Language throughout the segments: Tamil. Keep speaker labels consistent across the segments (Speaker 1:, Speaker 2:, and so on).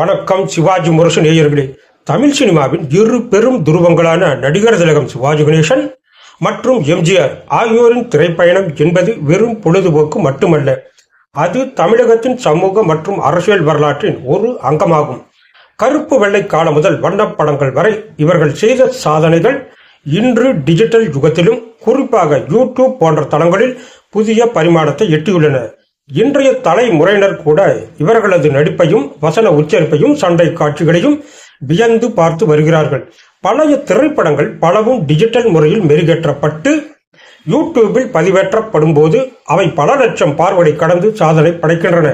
Speaker 1: வணக்கம் சிவாஜி முரசு நேயர்களே. தமிழ் சினிமாவின் இரு பெரும் துருவங்களான நடிகர் திலகம் சிவாஜி கணேசன் மற்றும் எம்ஜிஆர் ஆகியோரின் திரைப்பயணம் என்பது வெறும் பொழுதுபோக்கு மட்டுமல்ல அது தமிழகத்தின் சமூக மற்றும் அரசியல் வரலாற்றின் ஒரு அங்கமாகும். கருப்பு வெள்ளை காலம் முதல் வண்ணப்படங்கள் வரை இவர்கள் செய்த சாதனைகள் இன்று டிஜிட்டல் யுகத்திலும் குறிப்பாக யூடியூப் போன்ற தளங்களில் புதிய பரிமாணத்தை எட்டியுள்ளன. இன்றைய தலைமுறையினர் கூட இவர்களது நடிப்பையும் வசன உச்சரிப்பையும் சண்டை காட்சிகளையும் வியந்து பார்த்து வருகிறார்கள். பழைய திரைப்படங்கள் பலவும் டிஜிட்டல் முறையில் மெருகேற்றப்பட்டு யூடியூபில் பதிவேற்றப்படும் போது அவை பல லட்சம் பார்வையை கடந்து சாதனை படைக்கின்றன.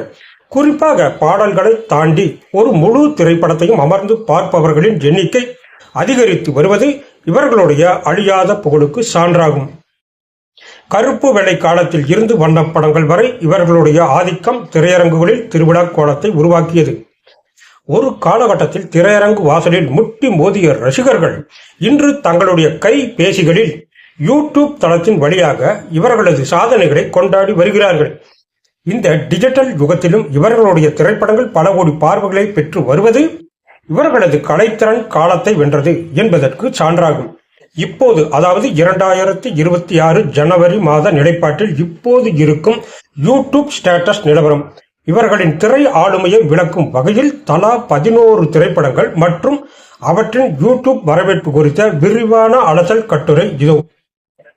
Speaker 1: குறிப்பாக பாடல்களை தாண்டி ஒரு முழு திரைப்படத்தையும் அமர்ந்து பார்ப்பவர்களின் எண்ணிக்கை அதிகரித்து வருவது இவர்களுடைய அழியாத புகழுக்கு சான்றாகும். கருப்பு வெள்ளை காலத்தில் இருந்து வண்ண படங்கள் வரை இவர்களுடைய ஆதிக்கம் திரையரங்குகளில் திருவிழா கோலத்தை உருவாக்கியது. ஒரு காலகட்டத்தில் திரையரங்கு வாசலில் முட்டி மோதிய ரசிகர்கள் இன்று தங்களுடைய கை பேசிகளில் யூடியூப் தளத்தின் வழியாக இவர்களது சாதனைகளை கொண்டாடி வருகிறார்கள். இந்த டிஜிட்டல் யுகத்திலும் இவர்களுடைய திரைப்படங்கள் பல கோடி பார்வைகளை பெற்று வருவது இவர்களது கலைத்திறன் காலத்தை வென்றது என்பதற்கு சான்றாகும். இப்போது அதாவது இரண்டாயிரத்தி இருபத்தி ஆறு ஜனவரி மாத நிலைப்பாட்டில் இப்போது இருக்கும் யூடியூப் ஸ்டேட்டஸ் நிலவரம். இவர்களின் திரை ஆளுமையை விளக்கும் வகையில் தலா பதினோரு திரைப்படங்கள் மற்றும் அவற்றின் யூடியூப் வரவேற்பு குறித்த விரிவான அலசல் கட்டுரை இதோ.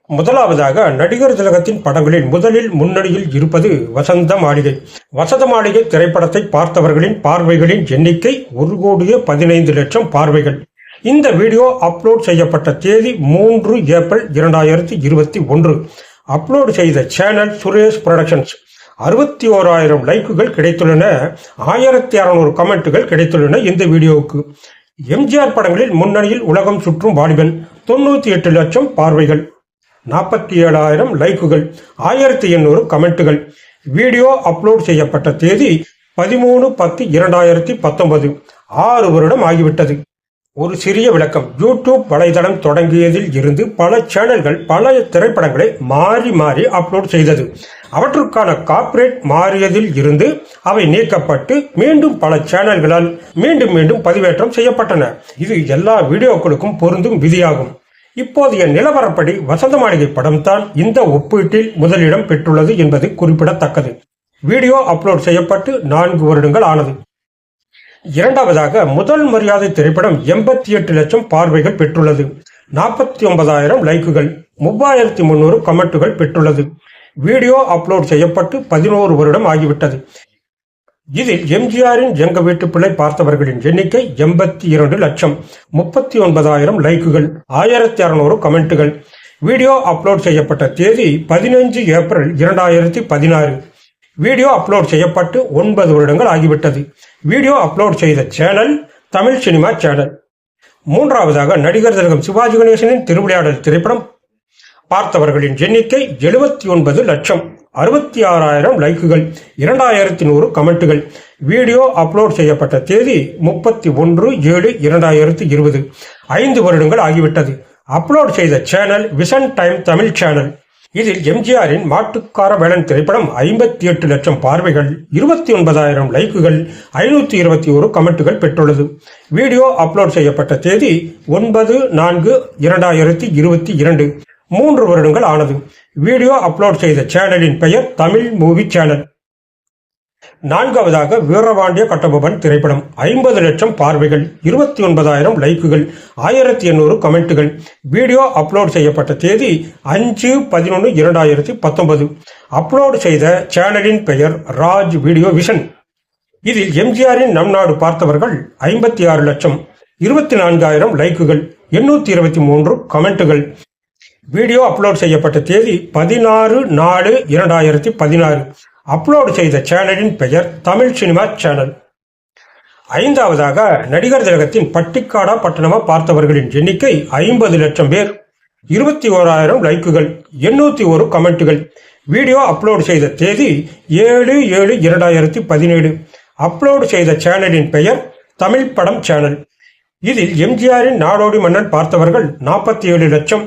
Speaker 1: முதலாவதாக நடிகர் திலகத்தின் படங்களில் முதலில் முன்னணியில் இருப்பது வசந்த மாளிகை. வசந்த மாளிகை திரைப்படத்தை பார்த்தவர்களின் பார்வைகளின் எண்ணிக்கை ஒரு கோடியே பதினைந்து லட்சம் பார்வைகள். இந்த வீடியோ அப்லோட் செய்யப்பட்ட தேதி மூன்று ஏப்ரல் இரண்டாயிரத்தி இருபத்தி ஒன்று. அப்லோட் செய்த சேனல் சுரேஷ் புரொடக்ஷன்ஸ் அறுபத்தி ஓராயிரம் லைக்குகள் கிடைத்துள்ளன. ஆயிரத்தி அறநூறு கமெண்ட்டுகள் கிடைத்துள்ளன இந்த வீடியோவுக்கு. எம்ஜிஆர் படங்களில் முன்னணியில் உலகம் சுற்றும் வாலிபன். தொண்ணூத்தி எட்டு லட்சம் பார்வைகள். நாற்பத்தி ஏழாயிரம் லைக்குகள். ஆயிரத்தி எண்ணூறு கமெண்ட்டுகள். வீடியோ அப்லோட் செய்யப்பட்ட தேதி பதிமூணு பத்து இரண்டாயிரத்தி பத்தொன்பது. ஆறு வருடம் ஆகிவிட்டது. ஒரு சிறிய விளக்கம். யூடியூப் வலைதளம் தொடங்கியதில் இருந்து பல சேனல்கள் பல திரைப்படங்களை மாறி மாறி அப்லோட் செய்தது. அவற்றுக்கான காப்பிரேட் மாறியதில் இருந்து அவை நீக்கப்பட்டு மீண்டும் பல சேனல்களால் மீண்டும் மீண்டும் பதிவேற்றம் செய்யப்பட்டன. இது எல்லா வீடியோக்களுக்கும் பொருந்தும் விதியாகும். இப்போதைய நிலவரப்படி வசந்த மாளிகை படம் தான் இந்த ஒப்பீட்டில் முதலிடம் பெற்றுள்ளது என்பது குறிப்பிடத்தக்கது. வீடியோ அப்லோட் செய்யப்பட்டு நான்கு வருடங்கள் ஆனது. இரண்டாவதாக முதல் மரியாதை திரைப்படம் எண்பத்தி எட்டு லட்சம் பார்வைகள் பெற்றுள்ளது. நாற்பத்தி ஒன்பதாயிரம் லைக்குகள் மூவாயிரத்தி முன்னூறு கமெண்ட்டுகள் பெற்றுள்ளது. வீடியோ அப்லோட் செய்யப்பட்டு பதினோரு வருடம் ஆகிவிட்டது. இதில் எம்ஜிஆரின் எங்க வீட்டு பிள்ளை பார்த்தவர்களின் எண்ணிக்கை எண்பத்தி இரண்டு லட்சம் முப்பத்தி ஒன்பதாயிரம் லைக்குகள் ஆயிரத்தி அறுநூறு கமெண்ட்டுகள். வீடியோ அப்லோட் செய்யப்பட்ட தேதி பதினைஞ்சு ஏப்ரல் இரண்டாயிரத்தி பதினாறு. வீடியோ அப்லோட் செய்யப்பட்டு ஒன்பது வருடங்கள் ஆகிவிட்டது. வீடியோ அப்லோட் செய்த சேனல் தமிழ் சினிமா சேனல். மூன்றாவதாக நடிகர் திலகம் சிவாஜி கணேசனின் திருவிளையாடல் திரைப்படம். பார்த்தவர்களின் எண்ணிக்கை எழுபத்தி ஒன்பது லட்சம் அறுபத்தி ஆறாயிரம் லைக்குகள் இரண்டாயிரத்தி நூறு கமெண்ட்டுகள். வீடியோ அப்லோட் செய்யப்பட்ட தேதி முப்பத்தி ஒன்று ஏழு இரண்டாயிரத்தி இருபது. ஐந்து வருடங்கள் ஆகிவிட்டது. அப்லோட் செய்த channel vision time Tamil channel. இதில் எம்ஜிஆரின் மாட்டுக்கார வேலன் திரைப்படம் ஐம்பத்தி எட்டு லட்சம் பார்வைகள் இருபத்தி ஒன்பதாயிரம் லைக்குகள் ஐநூத்தி இருபத்தி ஒரு கமெண்ட்டுகள் பெற்றுள்ளது. வீடியோ அப்லோட் செய்யப்பட்ட தேதி ஒன்பது நான்கு இரண்டாயிரத்தி இருபத்தி இரண்டு. மூன்று வருடங்கள் ஆனது. வீடியோ அப்லோட் செய்த சேனலின் பெயர் தமிழ் மூவி சேனல். நான்காவதாக வீரபாண்டிய கட்டபொம்மன் திரைப்படம். ஐம்பது லட்சம் பார்வைகள் இருபத்தி ஒன்பதாயிரம் லைக்குகள் ஆயிரத்தி எண்ணூறு கமெண்ட்டுகள். வீடியோ அப்லோட் செய்யப்பட்ட தேதி அஞ்சு பதினொன்று இரண்டாயிரத்தி பத்தொன்பது. அப்லோட் செய்த சேனலின் பெயர் ராஜ் வீடியோ விஷன். இதில் எம்ஜிஆரின் நம் நாடு பார்த்தவர்கள் ஐம்பத்தி ஆறு லட்சம் இருபத்தி நான்காயிரம் லைக்குகள் எண்ணூத்தி இருபத்தி மூன்று கமெண்ட்டுகள். வீடியோ அப்லோட் செய்யப்பட்ட தேதி பதினாறு நாலு இரண்டாயிரத்தி பதினாறு. அப்லோடு செய்த சேனலின் பெயர் தமிழ் சினிமா சேனல். ஐந்தாவதாக நடிகர் திலகத்தின் பட்டிக்காடா பட்டணமா பார்த்தவர்களின் எண்ணிக்கை ஐம்பது லட்சம் பேர். இருபத்தி ஓராயிரம் லைக்குகள் எண்ணூத்தி ஒரு கமெண்ட்டுகள். வீடியோ அப்லோடு செய்த தேதி ஏழு ஏழு இரண்டாயிரத்தி பதினேழு. அப்லோடு செய்த சேனலின் பெயர் தமிழ் படம் சேனல். இதில் எம்ஜிஆரின் நாடோடி மன்னன் பார்த்தவர்கள் நாற்பத்தி ஏழு லட்சம்.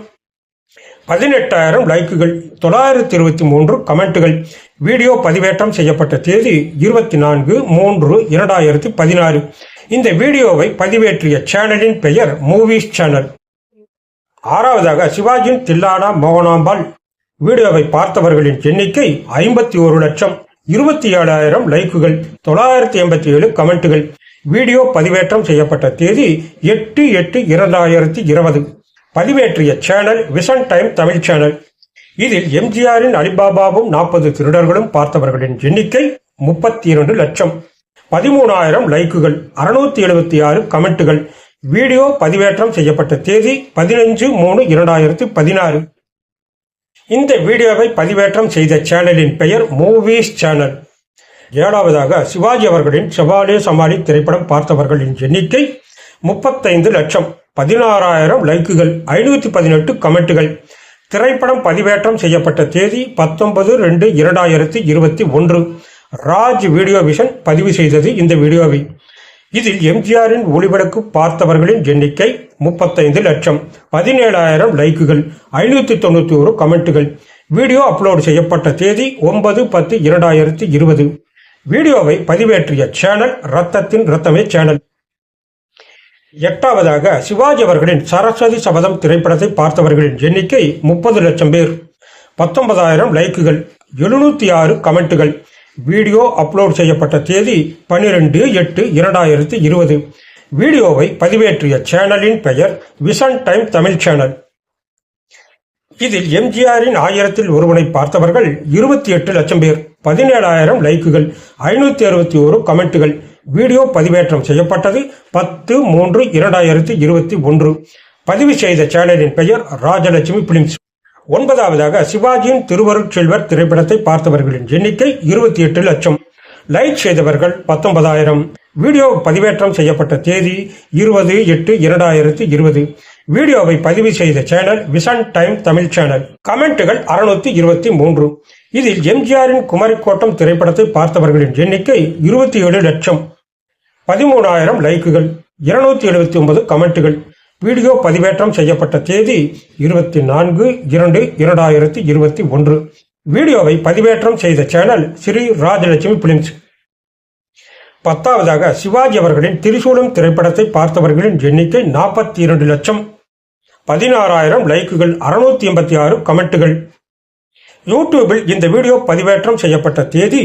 Speaker 1: பதினெட்டாயிரம் லைக்குகள் தொள்ளாயிரத்தி இருபத்தி மூன்று கமெண்ட்டுகள். வீடியோ பதிவேற்றம் செய்யப்பட்ட தேதி இருபத்தி நான்கு மூன்று இரண்டாயிரத்தி பதினாறு. இந்த வீடியோவை பதிவேற்றிய சேனலின் பெயர் மூவிஸ் சேனல். ஆறாவதாக சிவாஜியின் தில்லானா மோகனாம்பாள். வீடியோவை பார்த்தவர்களின் எண்ணிக்கை ஐம்பத்தி ஒரு லட்சம் இருபத்தி ஏழாயிரம் லைக்குகள் தொள்ளாயிரத்தி எண்பத்தி ஏழு கமெண்ட்டுகள். வீடியோ பதிவேற்றம் செய்யப்பட்ட தேதி எட்டு எட்டு இரண்டாயிரத்தி இருபது. பதிவேற்றிய channel vision time Tamil channel. இதில் எம்ஜிஆரின் அலிபாபாவும் நாற்பது திருடர்களும் பார்த்தவர்களின் எண்ணிக்கை முப்பத்தி இரண்டு லட்சம். பதிமூணாயிரம் லைக்குகள் அறுநூத்தி எழுபத்தி ஆறு கமெண்ட்டுகள். வீடியோ பதிவேற்றம் செய்யப்பட்ட தேதி பதினஞ்சு மூணு இரண்டாயிரத்தி பதினாறு. இந்த வீடியோவை பதிவேற்றம் செய்த சேனலின் பெயர் மூவிஸ் சேனல். ஏழாவதாக சிவாஜி அவர்களின் செவாலே சமாளி திரைப்படம் பார்த்தவர்களின் எண்ணிக்கை முப்பத்தைந்து லட்சம். பதினாறாயிரம் லைக்குகள் ஐநூத்தி பதினெட்டு கமெண்ட்டுகள். திரைப்படம் பதிவேற்றம் செய்யப்பட்ட தேதி பத்தொன்பது ரெண்டு இரண்டாயிரத்தி இருபத்தி ஒன்று. ராஜ் வீடியோ விஷன் பதிவு செய்தது இந்த வீடியோவை. இதில் எம்ஜிஆரின் ஒளிவிளக்கு பார்த்தவர்களின் எண்ணிக்கை முப்பத்தைந்து லட்சம் பதினேழாயிரம் லைக்குகள் ஐநூத்தி தொண்ணூத்தி ஒரு கமெண்ட்டுகள். வீடியோ அப்லோட் செய்யப்பட்ட தேதி ஒன்பது பத்து இரண்டாயிரத்தி இருபது. வீடியோவை பதிவேற்றிய சேனல் ரத்தத்தின் ரத்தமே சேனல். எட்டாவதாக சிவாஜி அவர்களின் சரஸ்வதி சபதம் திரைப்படத்தை பார்த்தவர்களின் எண்ணிக்கை முப்பது லட்சம் பேர். பத்தொன்பதாயிரம் லைக்குகள் எழுநூத்தி ஆறு கமெண்ட்டுகள். வீடியோ அப்லோட் செய்யப்பட்ட தேதி பன்னிரெண்டு எட்டு இரண்டாயிரத்தி இருபது. வீடியோவை பதிவேற்றிய சேனலின் பெயர் விஷன் டைம் தமிழ் சேனல். இதில் எம்ஜிஆரின் ஆயிரத்தில் ஒருவனை பார்த்தவர்கள் இருபத்தி எட்டு லட்சம் பேர். பதினேழாயிரம் லைக்குகள் ஐநூத்தி அறுபத்தி ஒரு கமெண்ட்டுகள். வீடியோ பதிவேற்றம் செய்யப்பட்டது. பத்து மூன்று இரண்டாயிரத்தி இருபத்தி ஒன்று. பதிவு செய்த சேனலின் பெயர் ராஜலட்சுமி பிலிம்ஸ். ஒன்பதாவதாக சிவாஜியின் திருவருட்செல்வர் திரைப்படத்தை பார்த்தவர்களின் எண்ணிக்கை இருபத்தி எட்டு லட்சம். லைக் செய்தவர்கள் பத்தொன்பதாயிரம். வீடியோ பதிவேற்றம் செய்யப்பட்ட தேதி இருபது எட்டு இரண்டாயிரத்தி இருபது. வீடியோவை பதிவு செய்த channel vision time Tamil channel. கமெண்ட்டுகள் அறுநூத்தி இருபத்தி மூன்று. இதில் எம்ஜிஆரின் குமரிக்கோட்டம் திரைப்படத்தை பார்த்தவர்களின் எண்ணிக்கை இருபத்தி ஏழு லட்சம். பதிமூணாயிரம் லைக்குகள் இருநூத்தி எழுபத்தி ஒன்பது கமெண்ட்டுகள். வீடியோ பதிவேற்றம் செய்யப்பட்ட தேதி இருபத்தி நான்கு இரண்டு இரண்டாயிரத்தி இருபத்தி ஒன்று. வீடியோவை பதிவேற்றம் செய்த சேனல் ஸ்ரீ ராஜலட்சுமி பிலிம்ஸ். பத்தாவதாக சிவாஜி அவர்களின் திரிசூலம் திரைப்படத்தை பார்த்தவர்களின் எண்ணிக்கை நாற்பத்தி இரண்டு லட்சம். பதினாறாயிரம் லைக்குகள் அறுநூத்தி எண்பத்தி ஆறு கமெண்ட்டுகள். யூடியூபில் இந்த வீடியோ பதிவேற்றம் செய்யப்பட்ட தேதி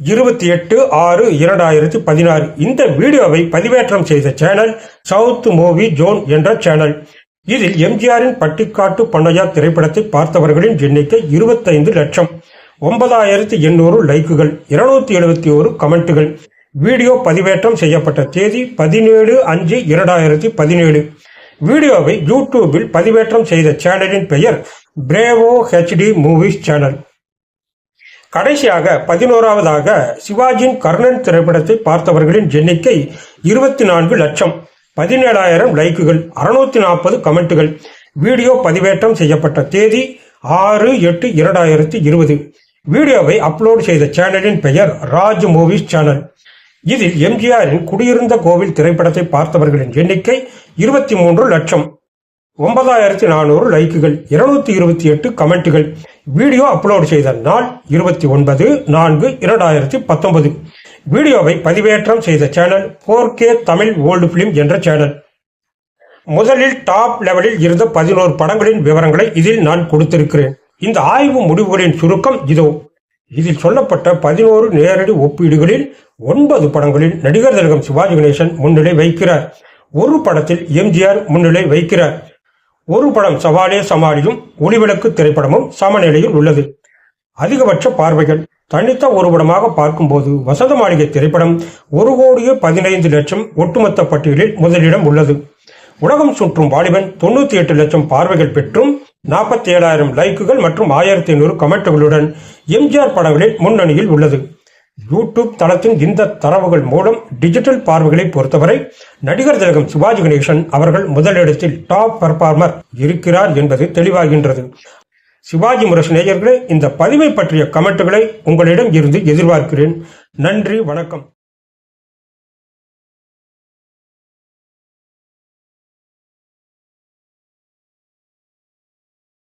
Speaker 1: இருபத்தி எட்டு ஆறு இரண்டாயிரத்தி பதினாறு. இந்த வீடியோவை பதிவேற்றம் செய்த சேனல் சவுத் மூவி ஜோன் என்ற சேனல். இதில் எம்ஜிஆரின் பட்டிக்காட்டு பண்ணையா திரைப்படத்தை பார்த்தவர்களின் எண்ணிக்கை இருபத்தைந்து லட்சம். ஒன்பதாயிரத்தி எண்ணூறு லைக்குகள் இருநூத்தி எழுபத்தி ஒரு கமெண்ட்டுகள். வீடியோ பதிவேற்றம் செய்யப்பட்ட தேதி பதினேழு அஞ்சு இரண்டாயிரத்தி பதினேழு. வீடியோவை யூடியூபில் பதிவேற்றம் செய்த சேனலின் பெயர் பிரேவோ ஹெச்டி மூவிஸ் சேனல். கடைசியாக பதினோராவதாக சிவாஜியின் கர்ணன் திரைப்படத்தை பார்த்தவர்களின் எண்ணிக்கை இருபத்தி நான்கு லட்சம். பதினேழாயிரம் லைக்குகள் அறுநூத்தி நாற்பது கமெண்ட்டுகள். வீடியோ பதிவேற்றம் செய்யப்பட்ட தேதி ஆறு எட்டு இரண்டாயிரத்தி இருபது. வீடியோவை அப்லோடு செய்த சேனலின் பெயர் ராஜ் மூவிஸ் சேனல். இதில் எம்ஜிஆரின் குடியிருந்த கோவில் திரைப்படத்தை பார்த்தவர்களின் எண்ணிக்கை இருபத்தி மூன்று லட்சம். ஒன்பதாயிரத்தி நானூறு லைக்குகள் இருநூத்தி இருபத்தி எட்டு கமெண்ட்டுகள். வீடியோ அப்லோட் செய்த நாள் இருபத்தி ஒன்பது நான்கு இரண்டாயிரத்தி பத்தொன்பது. வீடியோவை பதிவேற்றம் செய்த channel four K Tamil old film என்ற சேனல் முதலில் டாப் லெவலில் இருந்த பதினோரு படங்களின் விவரங்களை இதில் நான் கொடுத்திருக்கிறேன். இந்த ஆய்வு முடிவுகளின் சுருக்கம் இதோ. இதில் சொல்லப்பட்ட பதினோரு நேரடி ஒப்பீடுகளில் ஒன்பது படங்களில் நடிகர் திலகம் சிவாஜி கணேசன் முன்னிலை வைக்கிறார் ஒரு படத்தில் எம்ஜிஆர் முன்னிலை வைக்கிறார் ஒரு படம் சவாலே சமாளியும் ஒளிவிளக்கு திரைப்படமும் சமநிலையில் உள்ளது. அதிகபட்ச பார்வைகள். தனித்த ஒரு படமாக பார்க்கும்போது வசந்த மாளிகை திரைப்படம் ஒரு கோடியே பதினைந்து லட்சம் ஒட்டுமொத்த பட்டியலில் முதலிடம் உள்ளது. உலகம் சுற்றும் வாலிபன் தொண்ணூத்தி எட்டு லட்சம் பார்வைகள் பெற்றும் நாற்பத்தி ஏழாயிரம் லைக்குகள் மற்றும் ஆயிரத்தி ஐநூறு கமெண்ட்டுகளுடன் எம்ஜிஆர் படங்களில் முன்னணியில் உள்ளது. யூடியூப் தளத்தின் இந்த தரவுகள் மூலம் டிஜிட்டல் பார்வைகளை பொறுத்தவரை நடிகர் திலகம் சிவாஜி கணேசன் அவர்கள் முதலிடத்தில் டாப் பர்ஃபார்மர் இருக்கிறார் என்பது தெளிவாகின்றது. சிவாஜி முரசு நேயர்களே இந்த பதிவை பற்றிய கமெண்ட்டுகளை உங்களிடம் இருந்து எதிர்பார்க்கிறேன். நன்றி வணக்கம்.